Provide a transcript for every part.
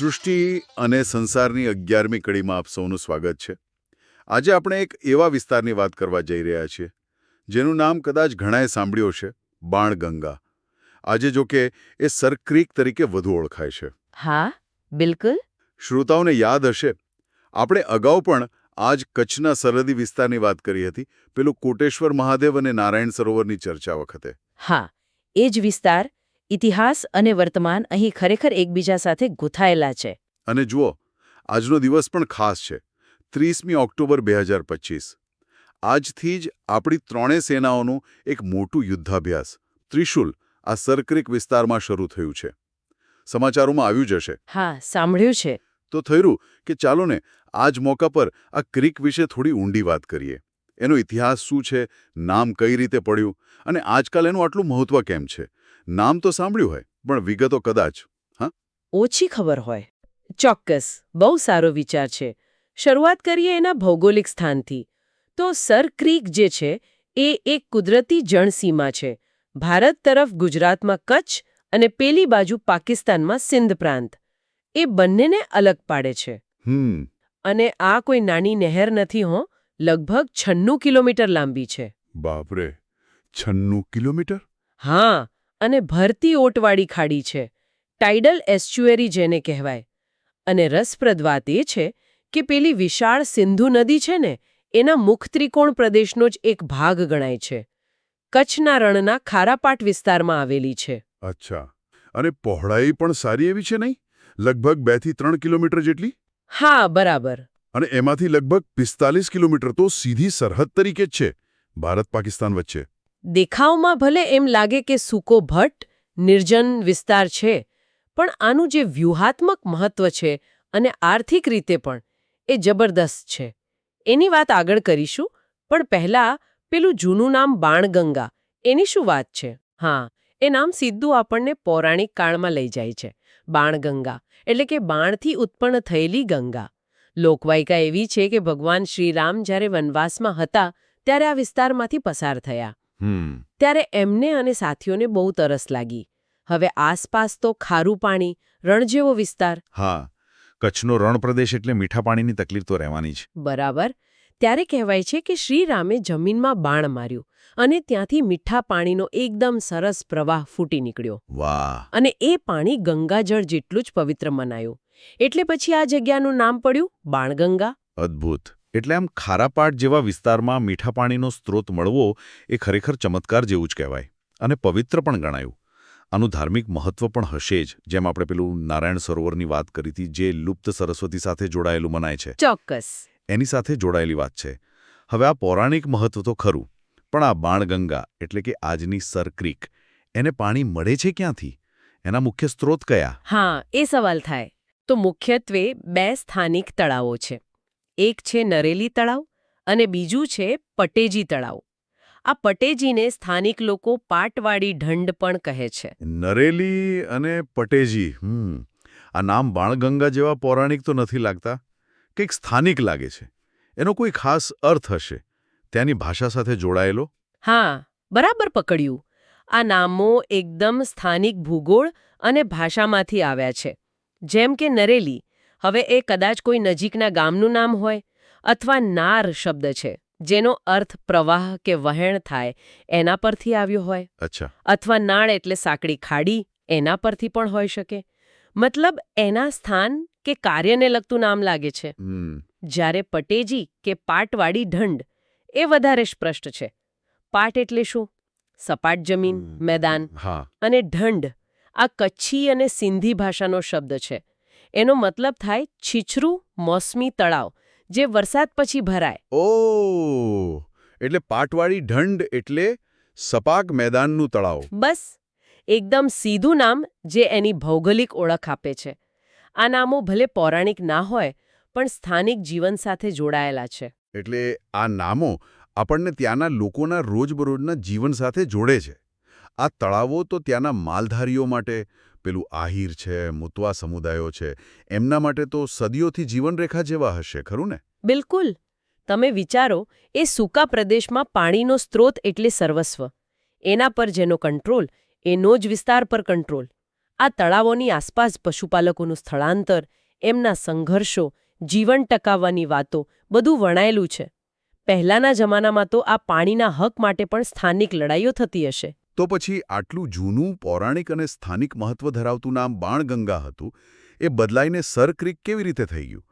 સૃષ્ટિ અને સંસારની અગિયારમી કડીમાં આપ સૌનું સ્વાગત છે. આજે આપણે એક એવા વિસ્તારની વાત કરવા જઈ રહ્યા છીએ જેનું નામ કદાચ ઘણાએ સાંભળ્યું છે બાણગંગા. આજે જો કે એ સરક્રીક તરીકે વધુ ઓળખાય છે. હા બિલકુલ. શ્રોતાઓને યાદ હશે આપણે અગાઉ પણ આજ કચ્છના સરહદી વિસ્તારની વાત કરી હતી પેલું કોટેશ્વર મહાદેવ અને નારાયણ સરોવરની ચર્ચા વખતે. હા એ જ વિસ્તાર ઇતિહાસ અને વર્તમાન અહીં ખરેખર એકબીજા સાથે ગૂંથાયેલા છે. અને જુઓ આજનો દિવસ પણ ખાસ છે. ત્રીસમી ઓક્ટોબર બે હજાર પચીસ. આજથી જ આપણી ત્રણેય સેનાઓનું એક મોટું યુદ્ધાભ્યાસ ત્રિશુલ આ સરક્રિક વિસ્તારમાં શરૂ થયું છે. સમાચારોમાં આવ્યું જ હશે. હા સાંભળ્યું છે. તો થયું કે ચાલો ને આજ મોકા પર આ ક્રિક વિશે થોડી ઊંડી વાત કરીએ. એનો ઇતિહાસ શું છે નામ કઈ રીતે પડ્યું અને આજકાલ એનું આટલું મહત્વ કેમ છે? નામ તો સાંભળ્યું હોય પણ વિગતો કદાચ હા? ઓછી ખબર હોય. ચોક્કસ બહુ સારો વિચાર છે. શરૂઆત કરીએ એના ભૌગોલિક સ્થાનથી. તો સર ક્રીક જે છે એ એક કુદરતી જળસીમા છે. ભારત તરફ ગુજરાતમાં કચ્છ અને પેલી બાજુ પાકિસ્તાનમાં સિંધ પ્રાંત. એ બંનેને અલગ પાડે છે. અને આ કોઈ નાની નહેર નથી હો લગભગ છન્નું કિલોમીટર લાંબી છે. બાપરે છન્નું કિલોમીટર? હા અને ભરતી ઓટવાળી ખાડી છે. ટાઇડલ એસ્ચ્યુએરી જેને કહેવાય. અને રસપ્રદ વાત એ છે કે પેલી વિશાળ સિંધુ નદી છે ને એના મુખ ત્રિકોણ પ્રદેશનો જ એક ભાગ ગણાય છે. કચ્છના રણના ખારાપાટ વિસ્તારમાં આવેલી છે. અચ્છા. અને પહોળાઈ પણ સારી એવી છે નહીં? લગભગ બેથી ત્રણ કિલોમીટર જેટલી? હા બરાબર. અને એમાંથી લગભગ પિસ્તાલીસ કિલોમીટર તો સીધી સરહદ તરીકે જ છે, ભારત પાકિસ્તાન વચ્ચે. દેખાવમાં ભલે એમ લાગે કે સૂકો ભટ્ટ, નિર્જન વિસ્તાર છે, પણ આનું જે વ્યૂહાત્મક મહત્વ છે અને આર્થિક રીતે પણ, એ જબરદસ્ત છે. એની વાત આગળ કરીશું, પણ પહેલાં પેલું જૂનું નામ બાણગંગા, એની શું વાત છે? હા, એ નામ સીધું આપણને પૌરાણિક કાળમાં લઈ જાય છે, બાણગંગા, એટલે કે બાણથી ઉત્પન્ન થયેલી ગંગા. લોકવાયકા એવી છે કે ભગવાન શ્રીરામ જ્યારે વનવાસમાં હતા ત્યારે આ વિસ્તારમાંથી પસાર થયા. ત્યારે એમને અને સાથીઓને બહુ તરસ લાગી. હવે આસપાસ તો ખારું પાણી રણ જેવો વિસ્તાર. હા કચ્છનો રણ પ્રદેશ એટલે મીઠા પાણીની તકલીફ તો રહેવાની જ. બરાબર. ત્યારે કહેવાય છે કે શ્રીરામે જમીનમાં બાણ માર્યું અને ત્યાંથી મીઠા પાણીનો એકદમ સરસ પ્રવાહ ફૂટી નીકળ્યો. વાહ. અને એ પાણી ગંગાજળ જેટલું જ પવિત્ર મનાયું. એટલે પછી આ જગ્યાનું નામ પડ્યું બાણગંગા. અદ્ભુત. એટલે આમ ખારાપાટ જેવા વિસ્તારમાં મીઠા પાણીનો સ્ત્રોત મળવો એ ખરેખર ચમત્કાર જેવું જ કહેવાય અને પવિત્ર પણ ગણાયું. આનું ધાર્મિક મહત્વ પણ હશે જ જેમ આપણે પેલું નારાયણ સરોવરની વાત કરી હતી જે લુપ્ત સરસ્વતી સાથે જોડાયેલું મનાય છે. ચોક્કસ. એની સાથે જોડાયેલી વાત છે. હવે આ પૌરાણિક મહત્વ તો ખરું પણ આ બાણગંગા એટલે કે આજની સરક્રીક એને પાણી મળે છે ક્યાંથી? એના મુખ્ય સ્ત્રોત કયા? હા એ સવાલ થાય. તો મુખ્યત્વે બે સ્થાનિક તળાવો છે. એક છે નરેલી તળાવ અને બીજું છે પટેજી તળાવ. આ પટેજીને સ્થાનિક લોકો પાટવાડી ઢંડ પણ કહે છે. નરેલી અને પટેજી આ નામ બાણગંગા જેવા પૌરાણિક તો નથી લાગતા. કંઈક સ્થાનિક લાગે છે. એનો કોઈ ખાસ અર્થ હશે? ત્યાંની ભાષા સાથે જોડાયેલો? હા બરાબર પકડ્યું. આ નામો એકદમ સ્થાનિક ભૂગોળ અને ભાષામાંથી આવ્યા છે. જેમ કે નરેલી હવે એ કદાચ કોઈ નજીકના ગામનું નામ હોય અથવા નાર શબ્દ છે જેનો અર્થ પ્રવાહ કે વહેણ થાય એના પરથી આવ્યો હોય. અચ્છા. અથવા નાળ એટલે સાંકડી ખાડી એના પરથી પણ હોઈ શકે. મતલબ એના સ્થાન કે કાર્યને લગતું નામ લાગે છે. જ્યારે પટેજી કે પાટવાળી ઢંડ એ વધારે સ્પષ્ટ છે. પાટ એટલે શું? સપાટ જમીન મેદાન અને ઢંડ આ કચ્છી અને સિંધી ભાષાનો શબ્દ છે. એનો મતલબ થાય છીછરું મોસમી તળાવ જે વરસાદ પછી ભરાય. ઓ! એટલે પાટવાળી ઢંડ એટલે સપાક મેદાનનું તળાવ. બસ એકદમ સીધું નામ જે એની ભૌગોલિક ઓળખ આપે છે. આ નામો ભલે પૌરાણિક ના હોય પણ સ્થાનિક જીવન સાથે જોડાયેલા છે. એટલે આ નામો આપણને ત્યાંના લોકોના રોજબરોજના જીવન સાથે જોડે છે. આ તળાવો તો ત્યાંના માલધારીઓ માટે, પેલું આહિર છે, મુતવા સમુદાયો છે, એમના માટે તો સદીઓથી જીવનરેખા જેવા હશે, ખરું ને? બિલકુલ. તમે વિચારો, એ સૂકા પ્રદેશમાં પાણીનો સ્ત્રોત એટલે સર્વસ્વ. એના પર જેનો કંટ્રોલ, એનો જ વિસ્તાર પર કંટ્રોલ. આ તળાવોની આસપાસ પશુપાલકોનું સ્થળાંતર, એમના સંઘર્ષો, જીવન ટકાવવાની વાતો, બધું વણાયેલું છે. પહેલાના જમાનામાં તો આ પાણીના હક માટે પણ સ્થાનિક લડાઈઓ થતી હશે. તો પછી આટલું જૂનું પૌરાણિક અને સ્થાનિક મહત્વ ધરાવતું નામ બાણગંગા હતું એ બદલાઈને સર ક્રિક કેવી રીતે થઈ ગયું?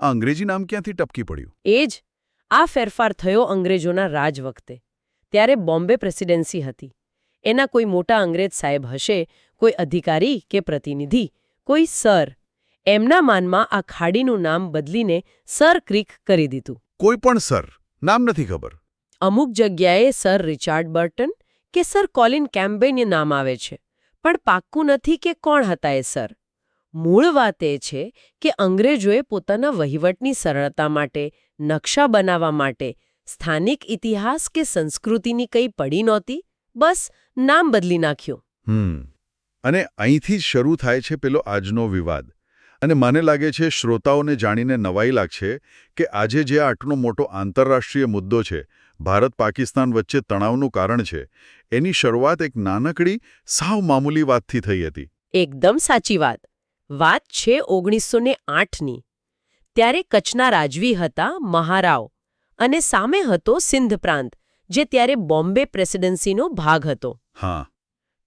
આ અંગ્રેજી નામ ક્યાંથી ટપકી પડ્યું? એ જ આ ફેરફાર થયો અંગ્રેજોના રાજ વખતે ત્યારે બોમ્બે પ્રેસિડેન્સી હતી. એના કોઈ મોટા અંગ્રેજ સાહેબ હશે કોઈ અધિકારી કે પ્રતિનિધિ કોઈ સર એમના માનમાં આ ખાડીનું નામ બદલીને સર ક્રિક કરી દીધું. કોઈ પણ સર નામ નથી ખબર. અમુક જગ્યાએ સર રિચાર્ડ બર્ટન કે સર કોલિન કેમ્બેન નામ આવે છે? પણ પાક્કું નથી કે કોણ હતા એ, સર. મૂળ વાત એ છે કે અંગ્રેજોએ પોતાના વહીવટની સરળતા માટે, નકશા બનાવવા માટે, સ્થાનિક ઇતિહાસ કે સંસ્કૃતિની કંઈ પડી નહોતી? બસ, નામ બદલી નાખ્યું. અને અહીંથી જ શરૂ થાય છે પેલો આજનો વિવાદ. અને મને લાગે છે શ્રોતાઓને જાણીને નવાઈ લાગશે કે આજે જે આટલો મોટો આંતરરાષ્ટ્રીય મુદ્દો છે ભારત પાકિસ્તાન વચ્ચે તણાવનું કારણ છે. એની શરૂઆત એક નાનકડી સાવ મામૂલી વાતથી થઈ હતી. એકદમ સાચી વાત. વાત છે ઓગણીસો ને આઠની. ત્યારે કચ્છના રાજવી હતા મહારાવ અને સામે હતો સિંધ પ્રાંત જે ત્યારે બોમ્બે પ્રેસિડેન્સીનો ભાગ હતો. હા.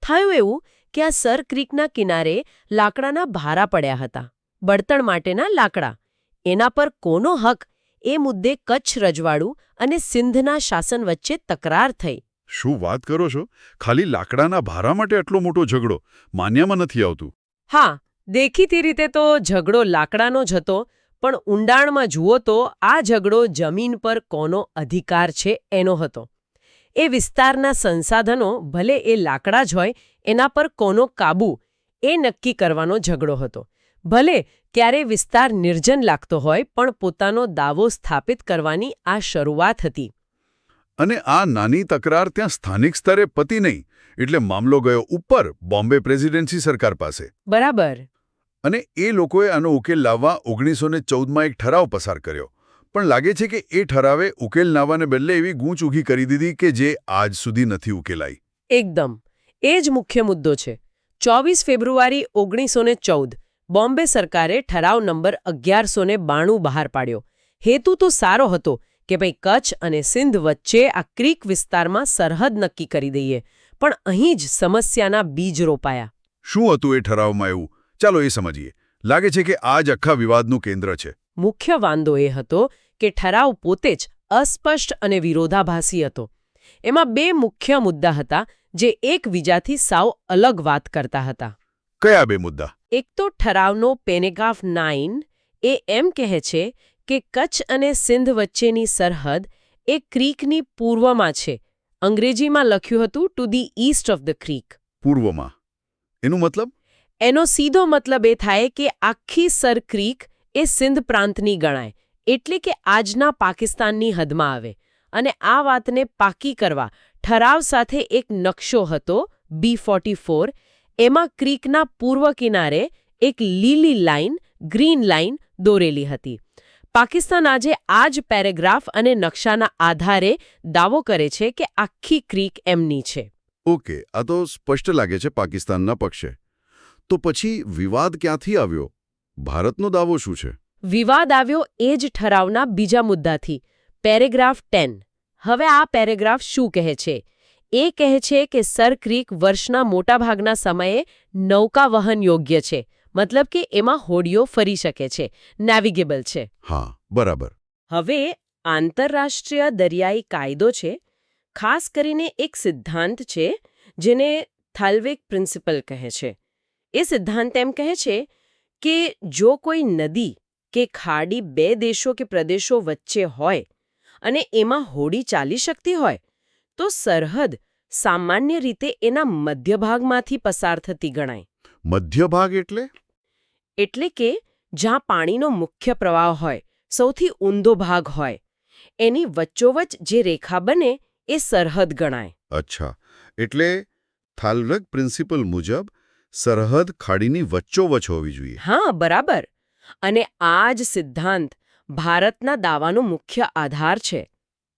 થયું એવું કે આ સર ક્રીકના કિનારે લાકડાના ભારા પડ્યા હતા બળતણ માટેના લાકડા. એના પર કોનો હક? એ મુદ્દે કચ્છ રજવાડું અને સિંધના શાસન વચ્ચે તકરાર થઈ. શું વાત કરો છો? ખાલી લાકડાના ભારા માટે આટલો મોટો ઝઘડો માન્યામાં નથી આવતું. હા દેખીતી રીતે તો ઝઘડો લાકડાનો જ હતો પણ ઊંડાણમાં જુઓ તો આ ઝઘડો જમીન પર કોનો અધિકાર છે એનો હતો. એ વિસ્તારના સંસાધનો ભલે એ લાકડા જ હોય એના પર કોનો કાબુ એ નક્કી કરવાનો ઝઘડો હતો. ભલે ક્યારે વિસ્તાર નિર્જન લાગતો હોય પણ પોતાનો દાવો સ્થાપિત કરવાની આ શરૂઆત હતી. અને આ નાની તકરાર ત્યાં સ્થાનિક સ્તરે પતી નહીં એટલે મામલો ગયો ઉપર બોમ્બે પ્રેસિડેન્સી સરકાર પાસે. બરાબર. અને એ લોકોએ આનો ઉકેલ લાવવા ઓગણીસો ને ચૌદમાં એક ઠરાવ પસાર કર્યો. પણ લાગે છે કે એ ઠરાવે ઉકેલ લાવવાને બદલે એવી ગૂંચ ઊભી કરી દીધી કે જે આજ સુધી નથી ઉકેલાઈ. એકદમ. એ જ મુખ્ય મુદ્દો છે. ચોવીસ ફેબ્રુઆરી ઓગણીસો ને ચૌદ બોમ્બે સરકારે ઠરાવ નંબર અગિયારસો ને બાણું બહાર પાડ્યો. હેતુ તો સારો હતો કે ભાઈ કચ્છ અને સિંધ વચ્ચે આ ક્રીક વિસ્તારમાં સરહદ નક્કી કરી દઈએ પણ અહીં જ સમસ્યાના બીજ રોપાયા. શું હતું એ ઠરાવમાં એવું? ચાલો એ સમજીએ. લાગે છે કે આ જ આખા વિવાદનું કેન્દ્ર છે. મુખ્ય વાંધો એ હતો કે ઠરાવ પોતે જ અસ્પષ્ટ અને વિરોધાભાસી હતો. એમાં બે મુખ્ય મુદ્દા હતા જે એકબીજાથી સાવ અલગ વાત કરતા હતા. કયા બે મુદ્દા? એક તો ઠરાવનો પેનેગાફ નાઇન એ એમ કહે છે કે કચ્છ અને સિંધ વચ્ચેની સરહદ એ ક્રીકની પૂર્વમાં છે. અંગ્રેજીમાં લખ્યું હતું to the east of the creek પૂર્વમાં. એનું મતલબ? એનો સીધો મતલબ એ થાય કે આખી સર ક્રીક એ સિંધ પ્રાંતની ગણાય એટલે કે આજના પાકિસ્તાનની હદમાં આવે. અને આ વાતને પાકી કરવા ઠરાવ સાથે એક નકશો હતો બી ફોર્ટી ફોર એમાં ક્રીકના પૂર્વ કિનારે એક લીલી લાઇન ગ્રીન લાઇન દોરેલી હતી. પાકિસ્તાન આજે આ જ પેરેગ્રાફ અને નકશાના આધારે દાવો કરે છે કે આખી ક્રીક એમની છે. ઓકે આ તો સ્પષ્ટ લાગે છે પાકિસ્તાનના પક્ષે. તો પછી વિવાદ ક્યાંથી આવ્યો? ભારતનો દાવો શું છે? વિવાદ આવ્યો એ જ ઠરાવના બીજા મુદ્દાથી. Paragraph ten. હવે આ પેરેગ્રાફ શું કહે છે? એ કહે છે કે સર ક્રીક વર્ષના મોટાભાગના સમયે નૌકા વહન યોગ્ય છે મતલબ કે એમાં હોડીઓ ફરી શકે છે નેવિગેબલ છે. હા બરાબર. હવે આંતરરાષ્ટ્રીય દરિયાઈ કાયદો છે ખાસ કરીને એક સિદ્ધાંત છે જેને થાલ્વેક પ્રિન્સિપલ કહે છે. એ સિદ્ધાંત એમ કહે છે કે જો કોઈ નદી કે ખાડી બે દેશો કે પ્રદેશો વચ્ચે હોય અને એમાં હોડી ચાલી શકતી હોય તો સરહદ સામાન્ય રીતે એના મધ્યભાગમાંથી પસાર થતી ગણાય. મધ્યભાગ એટલે? એટલે કે જ્યાં પાણીનો મુખ્ય પ્રવાહ હોય સૌથી ઊંધો ભાગ હોય એની વચ્ચોવચ્ચ જે રેખા બને એ સરહદ ગણાય. અચ્છા. એટલે થાલવક પ્રિન્સિપલ મુજબ સરહદ ખાડીની વચ્ચોવચ હોવી જોઈએ. હા બરાબર. અને આ જ સિદ્ધાંત ભારતના દાવાનો મુખ્ય આધાર છે.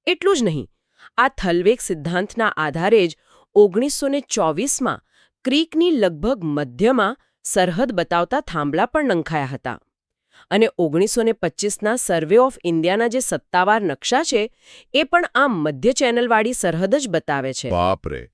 એટલું જ નહીં આ થલવેક સિદ્ધાંતના આધારે જ ઓગણીસો ને ચોવીસમાં ક્રીકની લગભગ મધ્યમાં સરહદ બતાવતા થાંભલા પણ નંખાયા હતા. અને ઓગણીસો ને પચીસના સર્વે ઓફ ઇન્ડિયાના જે સત્તાવાર નકશા છે એ પણ આ મધ્ય ચેનલવાળી સરહદ જ બતાવે છે. બાપરે!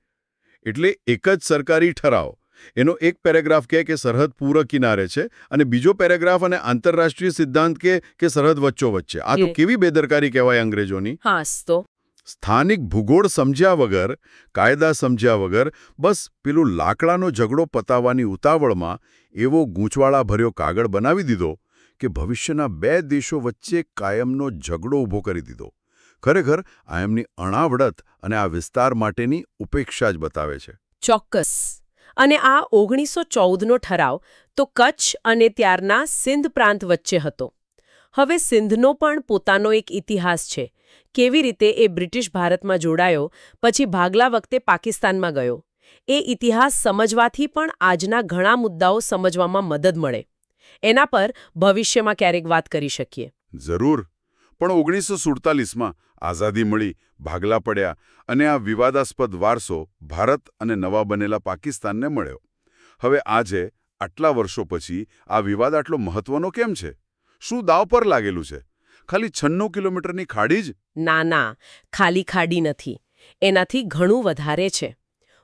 એટલે એક જ સરકારી ઠરાવ. એનો એક પેરેગ્રાફ કહે કે સરહદ પૂર્વ કિનારે છે અને બીજો પેરેગ્રાફ અને આંતરરાષ્ટ્રીય સિદ્ધાંત કે કે સરહદ વચ્ચો વચ્ચે આ તો કેવી બેદરકારી કહેવાય અંગ્રેજોની? હાસ તો. સ્થાનિક ભૂગોળ સમજ્યા વગર, કાયદા સમજ્યા વગર, બસ પેલું લાકડાનો ઝઘડો પતાવવાની ઉતાવળમાં એવો ગૂંચવાળા ભર્યો કાગળ બનાવી દીધો કે ભવિષ્યના બે દેશો વચ્ચે કાયમનો ઝઘડો ઊભો કરી દીધો. ખરેખર, આ એમની અણાવડત અને આ વિસ્તાર માટેની ઉપેક્ષા જ બતાવે છે. ચોક્કસ. અને આ ઓગણીસો ચૌદનો ઠરાવ તો કચ્છ અને ત્યારના સિંધ પ્રાંત વચ્ચે હતો. હવે સિંધનો પણ પોતાનો એક ઇતિહાસ છે. કેવી રીતે એ બ્રિટિશ ભારતમાં જોડાયો, પછી ભાગલા વખતે પાકિસ્તાનમાં ગયો. એ ઇતિહાસ સમજવાથી પણ આજના ઘણા મુદ્દાઓ સમજવામાં મદદ મળે. એના પર ભવિષ્યમાં ક્યારેક વાત કરી શકીએ. જરૂર. પણ ઓગણીસો સુડતાલીસમાં આઝાદી મળી, ભાગલા પડ્યા અને આ વિવાદાસ્પદ વારસો ભારત અને નવા બનેલા પાકિસ્તાનને મળ્યો. હવે આજે, આટલા વર્ષો પછી આ વિવાદ આટલો મહત્વનો કેમ છે? શું દાવ પર લાગેલું છે? ખાલી છન્નું કિલોમીટરની ખાડી જ? ના ના ખાલી ખાડી નથી. એનાથી ઘણું વધારે છે.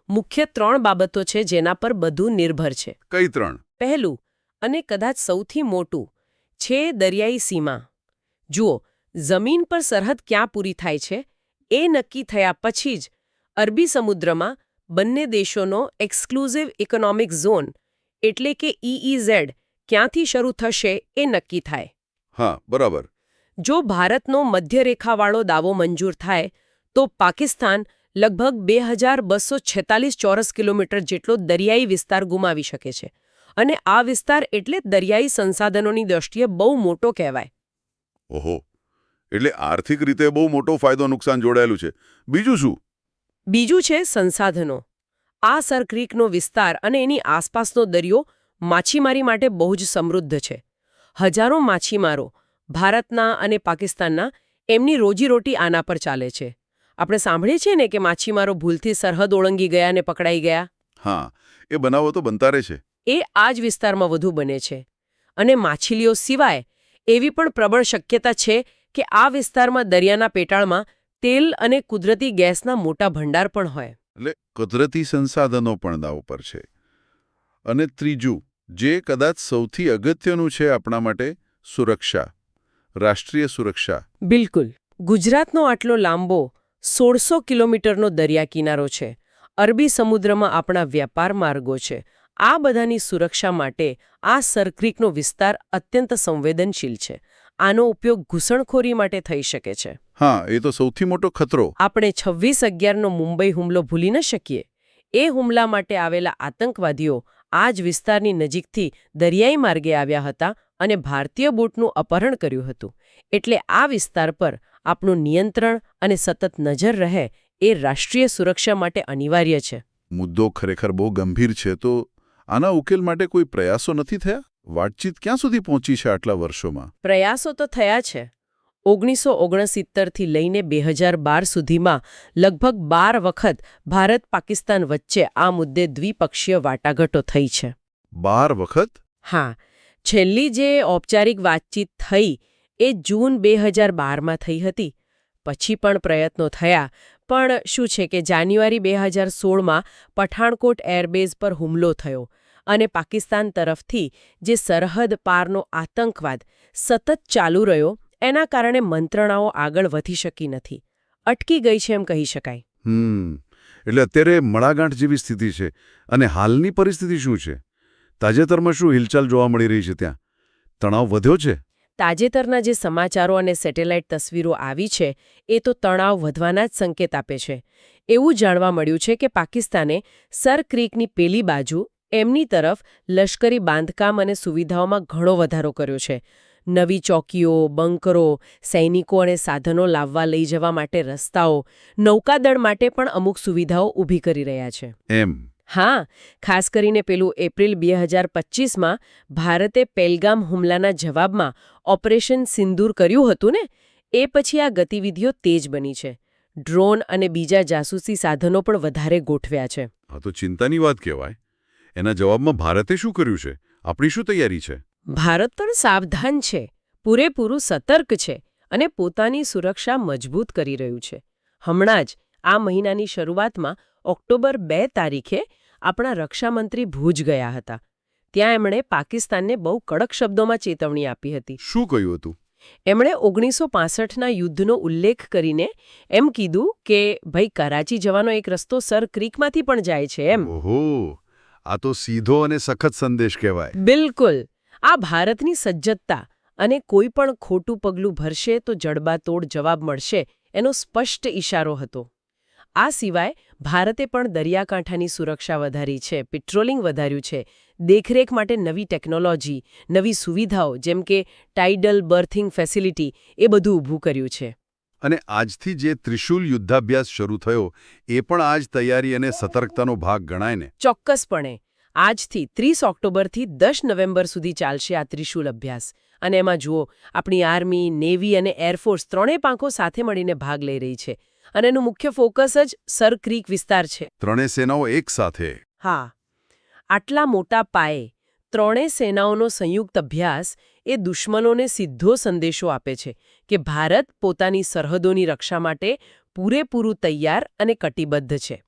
મુખ્ય ત્રણ બાબતો છે જેના પર બધું નિર્ભર છે. કઈ ત્રણ? પહેલું અને કદાચ સૌથી મોટું છે દરિયાઈ સીમા. જુઓ જમીન પર સરહદ ક્યાં પૂરી થાય છે? એ નક્કી થયા પછી જ અરબી સમુદ્રમાં બંને દેશોનો એક્સક્લુઝિવ ઇકોનોમિક ઝોન એટલે કે ઇઈઝેડ ક્યાંથી શરૂ થશે એ નક્કી થાય. હા બરાબર. જો ભારતનો મધ્યરેખાવાળો દાવો મંજૂર થાય તો પાકિસ્તાન લગભગ બે હજાર બસો છેતાલીસ ચોરસ કિલોમીટર જેટલો દરિયાઈ વિસ્તાર ગુમાવી શકે છે. અને આ વિસ્તાર એટલે દરિયાઈ સંસાધનોની દ્રષ્ટિએ બહુ મોટો કહેવાય. ઓહો. એટલે આર્થિક રીતે બહુ મોટો ફાયદો નુકસાન જોડાયેલું છે. બીજું શું? બીજું છે સંસાધનો. આ સરક્રીકનો વિસ્તાર અને એની આસપાસનો દરિયો માછીમારી માટે બહુ જ સમૃદ્ધ છે. હજારો માછીમારો ભારતના અને પાકિસ્તાનના એમની રોજીરોટી આના પર ચાલે છે. આપણે સાંભળીએ છીએ ને કે માછીમારો ભૂલથી સરહદ ઓળંગી ગયા અને પકડાઈ ગયા? હા એ બનાવો તો બનતા રહે છે. એ આ જ વિસ્તારમાં વધુ બને છે. અને માછીલીઓ સિવાય એવી પણ પ્રબળ શક્યતા છે કે આ વિસ્તારમાં દરિયાના પેટાળમાં તેલ અને કુદરતી ગેસના મોટા ભંડાર પણ હોય. એટલે કુદરતી સંસાધનો પણ દાવ પર છે. અને ત્રીજું જે કદાચ સૌથી અગત્યનું છે આપણા માટે સુરક્ષા રાષ્ટ્રીય સુરક્ષા. બિલકુલ. ગુજરાતનો આટલો લાંબો સોળસો કિલોમીટરનો દરિયા કિનારો છે. અરબી સમુદ્રમાં આપણા વ્યાપાર માર્ગો છે. આ બધાની સુરક્ષા માટે આ સરક્રિકનો વિસ્તાર અત્યંત સંવેદનશીલ છે. આનો ઉપયોગ ઘૂસણખોરી માટે થઈ શકે છે. હા એ તો સૌથી મોટો ખતરો. આપણે છવ્વીસ અગિયારનો મુંબઈ હુમલો ભૂલી ન શકીએ. એ હુમલા માટે આવેલા આતંકવાદીઓ આ જ વિસ્તારની નજીકથી દરિયાઈ માર્ગે આવ્યા હતા અને ભારતીય બોટનું અપહરણ કર્યું હતું. એટલે આ વિસ્તાર પર આપણું નિયંત્રણ અને સતત નજર રહે એ રાષ્ટ્રીય સુરક્ષા માટે અનિવાર્ય છે. મુદ્દો ખરેખર બહુ ગંભીર છે તો આના ઉકેલ માટે કોઈ પ્રયાસો નથી થયા? વાતચીત ક્યાં સુધી પહોંચી છે આટલા વર્ષોમાં? પ્રયાસો તો થયા છે. ઓગણીસો ઓગણસિત્તરથી લઈને બે હજાર બાર સુધીમાં લગભગ બાર વખત ભારત પાકિસ્તાન વચ્ચે આ મુદ્દે દ્વિપક્ષીય વાટાઘાટો થઈ છે. બાર વખત? હા છેલ્લી જે ઔપચારિક વાતચીત થઈ એ જૂન બે હજાર બારમાં થઈ હતી. પછી પણ પ્રયત્નો થયા પણ શું છે કે જાન્યુઆરી બે હજાર સોળમાં પઠાણકોટ એરબેઝ પર હુમલો થયો અને પાકિસ્તાન તરફથી જે સરહદ પારનો આતંકવાદ સતત ચાલુ રહ્યો એના કારણે મંત્રણાઓ આગળ વધી શકી નથી. અટકી ગઈ છે એમ કહી શકાય. હમ. એટલે અત્યારે મળાગાંઠ જેવી સ્થિતિ છે. અને હાલની પરિસ્થિતિ શું છે? તાજેતરમાં શું હિલચાલ જોવા મળી રહી છે ત્યાં? તણાવ વધ્યો છે? તાજેતરના જે સમાચારો અને સેટેલાઇટ તસવીરો આવી છે એ તો તણાવ વધવાના જ સંકેત આપે છે. એવું જાણવા મળ્યું છે કે પાકિસ્તાને સર ક્રીકની પેલી બાજુ એમની તરફ લશ્કરી બાંધકામ અને સુવિધાઓમાં ઘણો વધારો કર્યો છે. નવી ચોકીઓ બંકરો સૈનિકો અને સાધનો લાવવા લઈ જવા માટે રસ્તાઓ નૌકાદળ માટે પણ અમુક સુવિધાઓ ઊભી કરી રહ્યા છે. એમ. હા ખાસ કરીને પેલું એપ્રિલ બે હજાર પચીસમાં ભારતે પેલગામ હુમલાના જવાબમાં ઓપરેશન સિંદૂર કર્યું હતું ને? એ પછી આ ગતિવિધિઓ તેજ બની છે. ડ્રોન અને બીજા જાસૂસી સાધનો પણ વધારે ગોઠવ્યા છે. આ તો ચિંતાની વાત કહેવાય. એના જવાબમાં ભારતે શું કર્યું છે? આપણી શું તૈયારી છે? ભારત પણ સાવધાન છે પૂરેપૂરું સતર્ક છે અને પોતાની સુરક્ષા મજબૂત કરી રહ્યું છે. હમણાં જ આ મહિનાની શરૂઆતમાં ઓક્ટોબર બે તારીખે આપણા રક્ષામંત્રી ભુજ ગયા હતા. ત્યાં એમણે પાકિસ્તાનને બહુ કડક શબ્દોમાં ચેતવણી આપી હતી. શું કહ્યું હતું? એમણે ઓગણીસો પાસઠના યુદ્ધનો ઉલ્લેખ કરીને એમ કીધું કે ભાઈ કરાચી જવાનો એક રસ્તો સર ક્રીકમાંથી પણ જાય છે એમ. ઓહો આ તો સીધો અને સખત સંદેશ કહેવાય. બિલકુલ. આ ભારતની સજ્જતતા અને કોઈ પણ ખોટું પગલું ભરશે તો જડબાતોડ જવાબ મળશે એનો સ્પષ્ટ ઇશારો હતો. આ સિવાય ભારતે પણ દરિયાકાંઠાની સુરક્ષા વધારી છે પેટ્રોલિંગ વધાર્યું છે દેખરેખ માટે નવી ટેકનોલોજી નવી સુવિધાઓ જેમ કે ટાઇડલ બર્થિંગ ફેસિલિટી એ બધું ઊભું કર્યું છે. અને આજથી જે ત્રિશુલ યુદ્ધાભ્યાસ શરૂ થયો એ પણ આજ તૈયારી અને સતર્કતાનો ભાગ ગણાય ને? ચોક્કસપણે. આજથી ત્રીસ ઓક્ટોબરથી દસ નવેમ્બર સુધી ચાલશે આ ત્રિશુલ અભ્યાસ. અને એમાં જુઓ આપણી આર્મી નેવી અને એરફોર્સ ત્રણેય પાંખો સાથે મળીને ભાગ લઈ રહી છે. અને એનું મુખ્ય ફોકસ જ સર ક્રીક વિસ્તાર છે. ત્રણેય સેનાઓ એક સાથે. હા. આટલા મોટા પાયે ત્રણેય સેનાઓનો સંયુક્ત અભ્યાસ એ દુશ્મનોને સીધો સંદેશો આપે છે કે ભારત પોતાની સરહદોની રક્ષા માટે પૂરેપૂરું તૈયાર અને કટિબદ્ધ છે.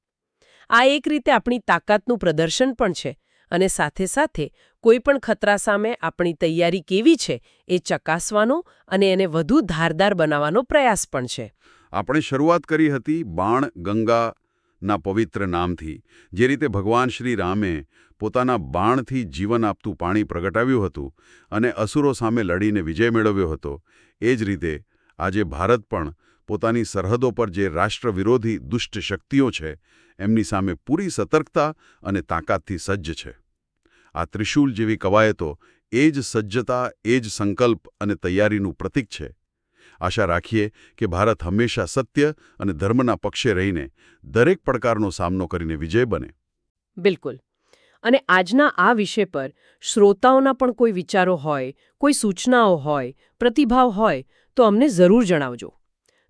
આ એક રીતે આપણી તાકાતનું પ્રદર્શન પણ છે અને સાથે સાથે કોઈપણ ખતરા સામે આપણી તૈયારી કેવી છે એ ચકાસવાનો અને એને વધુ ધારદાર બનાવવાનો પ્રયાસ પણ છે. આપણે શરૂઆત કરી હતી બાણ ગંગાના પવિત્ર નામથી, જે રીતે ભગવાન શ્રી રામે પોતાના બાણથી જીવન આપતું પાણી પ્રગટાવ્યું હતું અને અસુરો સામે લડીને વિજય મેળવ્યો હતો. એ જ રીતે આજે ભારત પણ પોતાની સરહદો પર જે રાષ્ટ્ર વિરોધી દુષ્ટ શક્તિઓ છે, એમની સામે પૂરી સતર્કતા અને તાકાતથી સજ્જ છે. આ ત્રિશૂલ જેવી કવાયતો એ જ સજ્જતા, એ જ સંકલ્પ અને તૈયારીનું પ્રતીક છે. આશા રાખીએ કે ભારત હંમેશા સત્ય અને ધર્મના પક્ષે રહીને દરેક પડકારનો સામનો કરીને વિજય બને. બિલકુલ. અને આજના આ વિષય પર શ્રોતાઓના પણ કોઈ વિચારો હોય, કોઈ સૂચનાઓ હોય, પ્રતિભાવ હોય, તો અમને જરૂર જણાવજો.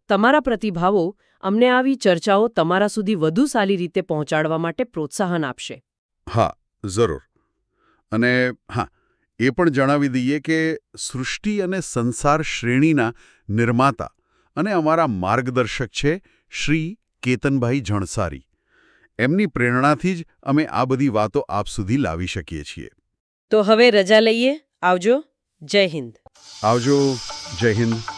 તમારા પ્રતિભાવો અમને આવી ચર્ચાઓ તમારા સુધી વધુ સારી રીતે પહોંચાડવા માટે પ્રોત્સાહન આપશે. હા જરૂર. અને હા એ પણ જણાવી દઈએ કે સૃષ્ટિ અને સંસાર શ્રેણીના નિર્માતા અને અમારા માર્ગદર્શક છે શ્રી કેતનભાઈ જણસારી. એમની પ્રેરણાથી જ અમે આ બધી વાતો આપ સુધી લાવી શકીએ છીએ. તો હવે રજા લઈએ. આવજો. જય હિન્દ. આવજો. જય હિન્દ.